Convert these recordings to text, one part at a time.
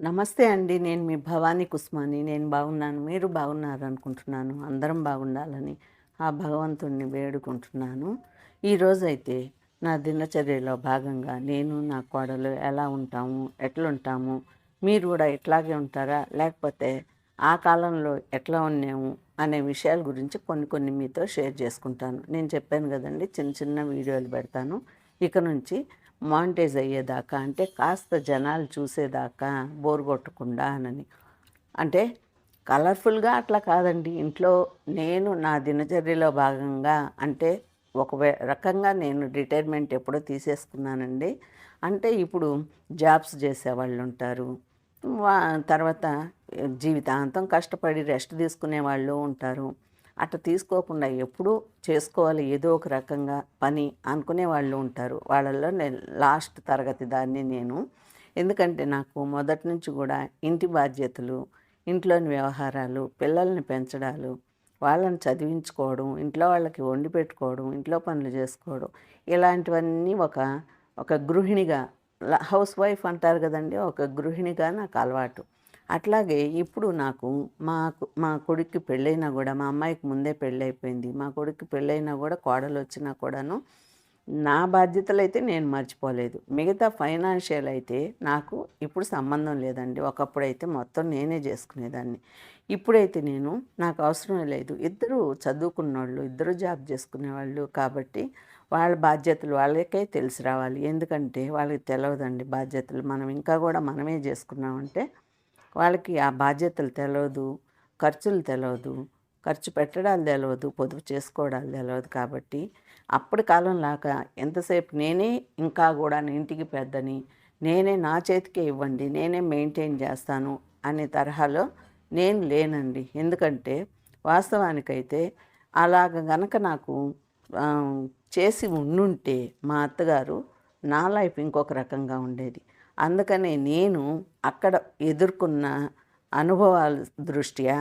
నమస్తే అండి. నేను మీ భవానీ కుస్మాని. నేను బాగున్నాను. మీరు బాగున్నారు అనుకుంటున్నాను అందరం బాగుండాలని ఆ భగవంతుణ్ణి వేడుకుంటున్నాను. ఈరోజైతే నా దినచర్యలో భాగంగా నేను నా కోడలు ఎలా ఉంటాము ఎట్లుంటాము మీరు కూడా ఇట్లాగే ఉంటారా లేకపోతే ఆ కాలంలో ఎట్లా ఉన్నాము అనే విషయాల గురించి కొన్ని కొన్ని మీతో షేర్ చేసుకుంటాను. నేను చెప్పాను కదండి చిన్న చిన్న వీడియోలు పెడతాను. ఇక నుంచి మానిటైజ్ అయ్యేదాకా అంటే కాస్త జనాలు చూసేదాకా బోర్ కొట్టకుండా అనని. అంటే కలర్ఫుల్గా అట్లా కాదండి. ఇంట్లో నేను నా దినచర్యలో భాగంగా అంటే ఒక వే- రకంగా నేను రిటైర్మెంట్ ఎప్పుడో తీసేసుకున్నానండి. అంటే ఇప్పుడు జాబ్స్ చేసేవాళ్ళు ఉంటారు వా తర్వాత జీవితాంతం కష్టపడి రెస్ట్ తీసుకునే వాళ్ళు ఉంటారు. అట్లా తీసుకోకుండా ఎప్పుడూ చేసుకోవాలి ఏదో ఒక రకంగా పని అనుకునే వాళ్ళు ఉంటారు. వాళ్ళల్లో నేను లాస్ట్ తరగతి దాన్ని నేను. ఎందుకంటే నాకు మొదటి నుంచి కూడా ఇంటి బాధ్యతలు ఇంట్లోని వ్యవహారాలు పిల్లల్ని పెంచడాలు వాళ్ళని చదివించుకోవడం ఇంట్లో వాళ్ళకి వండి పెట్టుకోవడం ఇంట్లో పనులు చేసుకోవడం ఇలాంటివన్నీ ఒక ఒక గృహిణిగా హౌస్ వైఫ్ అంటారు కదండి ఒక గృహిణిగా నాకు అలవాటు. అట్లాగే ఇప్పుడు నాకు మా మా కొడుక్కి పెళ్ళైనా కూడా మా అమ్మాయికి ముందే పెళ్ళైపోయింది. మా కొడుక్కి పెళ్ళైనా కూడా కోడలు వచ్చినా కూడాను నా బాధ్యతలు అయితే నేను మర్చిపోలేదు. మిగతా ఫైనాన్షియల్ అయితే నాకు ఇప్పుడు సంబంధం లేదండి. ఒకప్పుడు అయితే మొత్తం నేనే చేసుకునేదాన్ని. ఇప్పుడైతే నేను నాకు అవసరం లేదు. ఇద్దరు చదువుకున్నోళ్ళు ఇద్దరు జాబ్ చేసుకునేవాళ్ళు కాబట్టి వాళ్ళ బాధ్యతలు వాళ్ళకే తెలిసి రావాలి. ఎందుకంటే వాళ్ళకి తెలియదండి బాధ్యతలు. మనం ఇంకా కూడా మనమే చేసుకున్నామంటే వాళ్ళకి ఆ బాధ్యతలు తెలియదు ఖర్చులు తెలియదు ఖర్చు పెట్టడాలు తెలియదు పొదుపు చేసుకోవడాలు తెలియదు కాబట్టి అప్పటి కాలం లాగా ఎంతసేపు నేనే ఇంకా కూడా ఇంటికి పెద్దని నేనే నా చేతికే ఇవ్వండి నేనే మెయింటైన్ చేస్తాను అనే తరహాలో నేను లేనండి. ఎందుకంటే వాస్తవానికైతే అలాగ గనక నాకు చేసి ఉండుంటే మా అత్తగారు నా లైఫ్ ఇంకొక రకంగా ఉండేది. అందుకనే నేను అక్కడ ఎదుర్కొన్న అనుభవాల దృష్ట్యా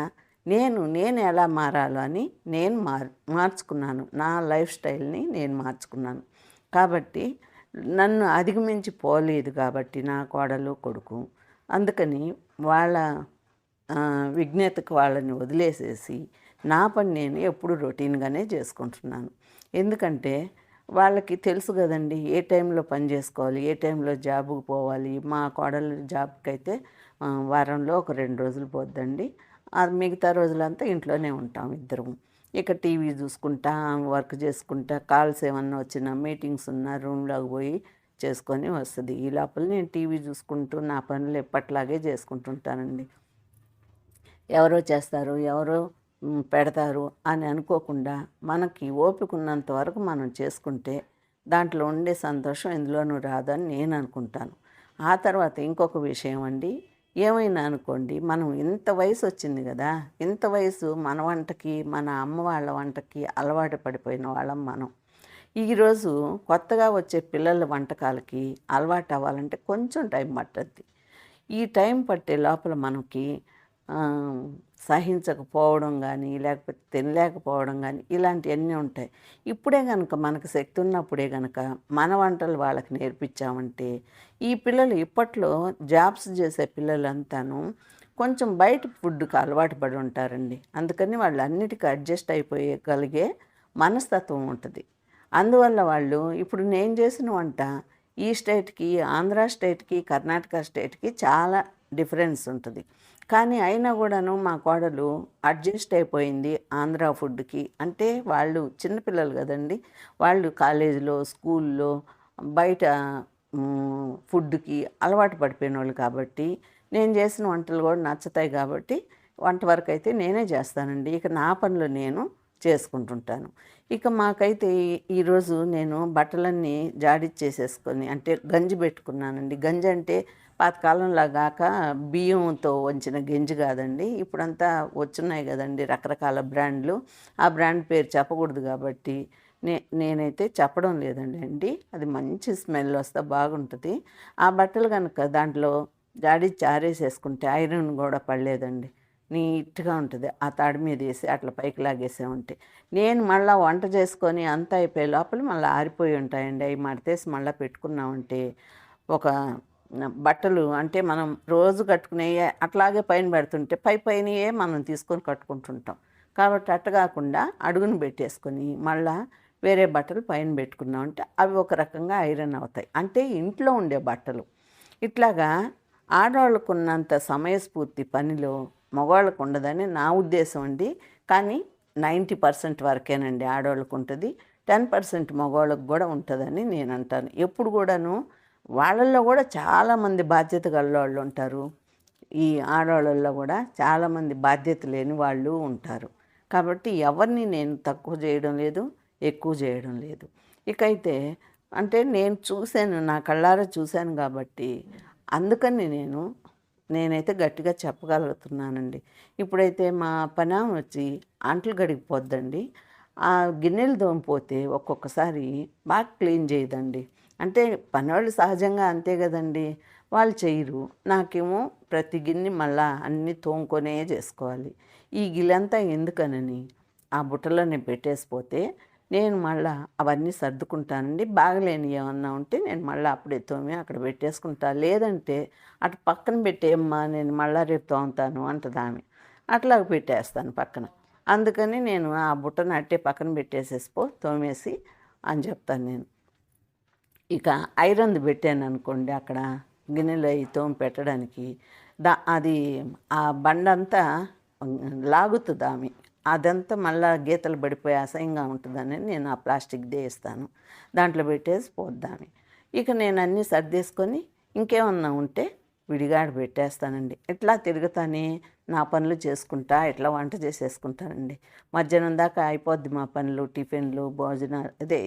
నేను నేను ఎలా మారాలో అని నేను మార్ మార్చుకున్నాను. నా లైఫ్ స్టైల్ని నేను మార్చుకున్నాను. కాబట్టి నన్ను అధిగమించి పోలేదు కాబట్టి నా కోడలు కొడుకు అందుకని వాళ్ళ విజ్ఞతకు వాళ్ళని వదిలేసేసి నా పని నేను ఎప్పుడు రొటీన్గానే చేసుకుంటున్నాను. ఎందుకంటే వాళ్ళకి తెలుసు కదండి ఏ టైంలో పని చేసుకోవాలి ఏ టైంలో జాబుకు పోవాలి. మా కోడలు జాబ్కి అయితే వారంలో ఒక రెండు రోజులు పోద్దండి. అది మిగతా రోజులంతా ఇంట్లోనే ఉంటాం ఇద్దరం ఇక టీవీ చూసుకుంటా వర్క్ చేసుకుంటా కాల్స్ ఏమన్నా వచ్చినా మీటింగ్స్ ఉన్నా రూమ్లోకి పోయి చేసుకొని వస్తుంది. ఈ లోపల నేను టీవీ చూసుకుంటూ నా పనులు ఎప్పట్లాగే చేసుకుంటుంటానండి. ఎవరో చేస్తారు ఎవరో పెడతారు అని అనుకోకుండా మనకి ఓపిక ఉన్నంత వరకు మనం చేసుకుంటే దాంట్లో ఉండే సంతోషం ఎందులోనూ రాదని నేను అనుకుంటాను. ఆ తర్వాత ఇంకొక విషయం అండి. ఏమైనా అనుకోండి మనం ఇంత వయసు వచ్చింది కదా ఇంత వయసు మన వంటకి మన అమ్మ వాళ్ళ వంటకి అలవాటు పడిపోయిన వాళ్ళం మనం. ఈరోజు కొత్తగా వచ్చే పిల్లల వంటకాలకి అలవాటు అవ్వాలంటే కొంచెం టైం పట్టద్ది. ఈ టైం పట్టే లోపల మనకి సహించకపోవడం కానీ లేకపోతే తినలేకపోవడం కానీ ఇలాంటివన్నీ ఉంటాయి. ఇప్పుడే కనుక మనకు శక్తి ఉన్నప్పుడే కనుక మన వంటలు వాళ్ళకి నేర్పించామంటే ఈ పిల్లలు ఇప్పట్లో జాబ్స్ చేసే పిల్లలంతాను కొంచెం బయట ఫుడ్కి అలవాటు పడి ఉంటారండి. అందుకని వాళ్ళు అన్నిటికీ అడ్జస్ట్ అయిపోయగలిగే మనస్తత్వం ఉంటుంది. అందువల్ల వాళ్ళు ఇప్పుడు నేను చేసిన వంట ఈ స్టేట్కి ఆంధ్ర స్టేట్కి కర్ణాటక స్టేట్కి చాలా డిఫరెన్స్ ఉంటుంది. కానీ అయినా కూడాను మా కోడలు అడ్జస్ట్ అయిపోయింది ఆంధ్ర ఫుడ్కి. అంటే వాళ్ళు చిన్నపిల్లలు కదండి వాళ్ళు కాలేజీలో స్కూల్లో బయట ఫుడ్కి అలవాటు పడిపోయిన వాళ్ళు కాబట్టి నేను చేసిన వంటలు కూడా నచ్చుతాయి కాబట్టి వంట వరకు అయితే నేనే చేస్తానండి. ఇక నా పనులు నేను చేసుకుంటుంటాను. ఇక మాకైతే ఈరోజు నేను బట్టలన్నీ జాడిచ్చేసేసుకొని అంటే గంజి పెట్టుకున్నానండి. గంజి అంటే పాతకాలంలో కాక బియ్యంతో వంచిన గింజ కాదండి. ఇప్పుడంతా వచ్చున్నాయి కదండి రకరకాల బ్రాండ్లు. ఆ బ్రాండ్ పేరు చెప్పకూడదు కాబట్టి నే నేనైతే చెప్పడం లేదండి అండి. అది మంచి స్మెల్ వస్తే బాగుంటుంది. ఆ బట్టలు కనుక దాంట్లో జాడి చారేసేసుకుంటే ఐరన్ కూడా పడలేదండి. నీట్గా ఉంటుంది. ఆ తాడి మీద వేసి అట్లా పైకి లాగేసామంటే నేను మళ్ళీ వంట చేసుకొని అంతా అయిపోయే లోపల మళ్ళీ ఆరిపోయి ఉంటాయండి. అవి మడతేసి మళ్ళీ పెట్టుకున్నామంటే ఒక బట్టలు అంటే మనం రోజు కట్టుకునే అట్లాగే పైన పెడుతుంటే పై పైనయే మనం తీసుకొని కట్టుకుంటుంటాం. కాబట్టి అట్ట కాకుండా అడుగును పెట్టేసుకొని మళ్ళా వేరే బట్టలు పైన పెట్టుకున్నాం అంటే అవి ఒక రకంగా ఐరన్ అవుతాయి. అంటే ఇంట్లో ఉండే బట్టలు. ఇట్లాగా ఆడవాళ్ళకు ఉన్నంత సమయస్ఫూర్తి పనిలో మగవాళ్ళకు ఉండదని నా ఉద్దేశం అండి. కానీ నైంటీ పర్సెంట్ వరకేనండి ఆడవాళ్ళకు ఉంటుంది. టెన్ పర్సెంట్ మగవాళ్ళకు కూడా ఉంటుందని నేను అంటాను. ఎప్పుడు కూడాను వాళ్ళల్లో కూడా చాలామంది బాధ్యత గల వాళ్ళు ఉంటారు. ఈ ఆడవాళ్ళల్లో కూడా చాలామంది బాధ్యత లేని వాళ్ళు ఉంటారు. కాబట్టి ఎవరిని నేను తక్కువ చేయడం లేదు ఎక్కువ చేయడం లేదు. ఇకైతే అంటే నేను చూశాను నా కళ్ళారా చూశాను కాబట్టి అందుకని నేను నేనైతే గట్టిగా చెప్పగలుగుతున్నానండి. ఇప్పుడైతే మా పనామ వచ్చి అంట్లు గడిగిపోద్దండి ఆ గిన్నెలు దోమిపోతే ఒక్కొక్కసారి బాగా క్లీన్ చేయదండి. అంటే పనివాళ్ళు సహజంగా అంతే కదండి. వాళ్ళు చేయరు. నాకేమో ప్రతి గిన్నె మళ్ళా అన్నీ తోముకొనే చేసుకోవాలి. ఈ గిల్లంతా ఎందుకనని ఆ బుట్టలోనే పెట్టేసిపోతే నేను మళ్ళా అవన్నీ సర్దుకుంటానండి. బాగలేని ఏమన్నా ఉంటే నేను మళ్ళీ అప్పుడే తోమి అక్కడ పెట్టేసుకుంటా. లేదంటే అటు పక్కన పెట్టేయమ్మా నేను మళ్ళా రేపు తోముతాను అంటది ఆమె. అట్లా పెట్టేస్తాను పక్కన. అందుకని నేను ఆ బుట్టను అట్టే పక్కన పెట్టేసేసిపో తోమేసి అని చెప్తాను నేను. ఇక ఐరన్ది పెట్టాను అనుకోండి అక్కడ గిన్నెలు అవి తోమి పెట్టడానికి. దా అది ఆ బండంతా లాగుతుంది ఆమె. అదంతా మళ్ళా గీతలు పడిపోయి అసహ్యంగా ఉంటుందని నేను ఆ ప్లాస్టిక్ వేస్తాను దాంట్లో పెట్టేసి పోద్దామి ఇక నేను అన్నీ సర్దేసుకొని ఇంకేమన్నా ఉంటే విడిగాడ పెట్టేస్తానండి. ఇట్లా తిరుగుతానే నా పనులు చేసుకుంటా ఇట్లా వంట చేసేసుకుంటానండి. మధ్యాహ్నం దాకా అయిపోద్ది మా పనులు టిఫిన్లు భోజనాలు అదే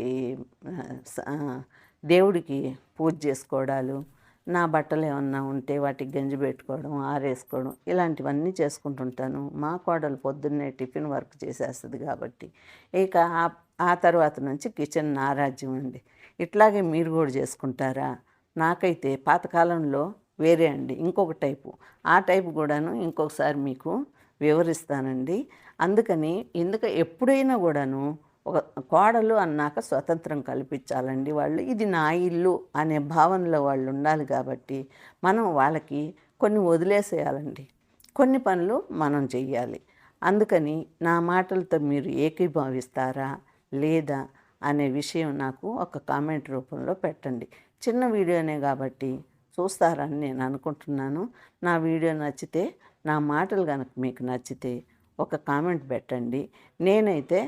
దేవుడికి పూజ చేసుకోవడాలు నా బట్టలు ఏమన్నా ఉంటే వాటికి గంజి పెట్టుకోవడం ఆరేసుకోవడం ఇలాంటివన్నీ చేసుకుంటుంటాను. మా కోడలు పొద్దున్నే టిఫిన్ వర్క్ చేసేస్తుంది కాబట్టి. ఇక ఆ- తర్వాత నుంచి కిచెన్ నా రాజ్యం అండి. ఇట్లాగే మీరు కూడా చేసుకుంటారా? నాకైతే పాతకాలంలో వేరే అండి ఇంకొక టైపు. ఆ టైపు కూడాను ఇంకొకసారి మీకు వివరిస్తానండి. అందుకని ఎందుక ఎప్పుడైనా కూడాను ఒక కోడలు అన్నాక స్వతంత్రం కల్పించాలండి వాళ్ళు. ఇది నా ఇల్లు అనే భావనలో వాళ్ళు ఉండాలి కాబట్టి మనం వాళ్ళకి కొన్ని వదిలేసేయాలండి. కొన్ని పనులు మనం చెయ్యాలి. అందుకని నా మాటలతో మీరు ఏకీభావిస్తారా లేదా అనే విషయం నాకు ఒక కామెంట్ రూపంలో పెట్టండి. చిన్న వీడియోనే కాబట్టి చూస్తారని నేను అనుకుంటున్నాను. నా వీడియో నచ్చితే నా మాటలు కనుక మీకు నచ్చితే ఒక కామెంట్ పెట్టండి. నేనైతే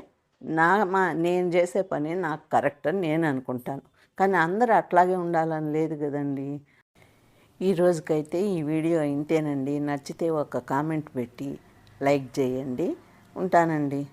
నా మా నేను చేసే పని నాకు కరెక్ట్ అని నేను అనుకుంటాను. కానీ అందరూ అట్లాగే ఉండాలని లేదు కదండి. ఈ రోజుకైతే ఈ వీడియో ఇంతేనండి. నచ్చితే ఒక కామెంట్ పెట్టి లైక్ చేయండి. ఉంటానండి.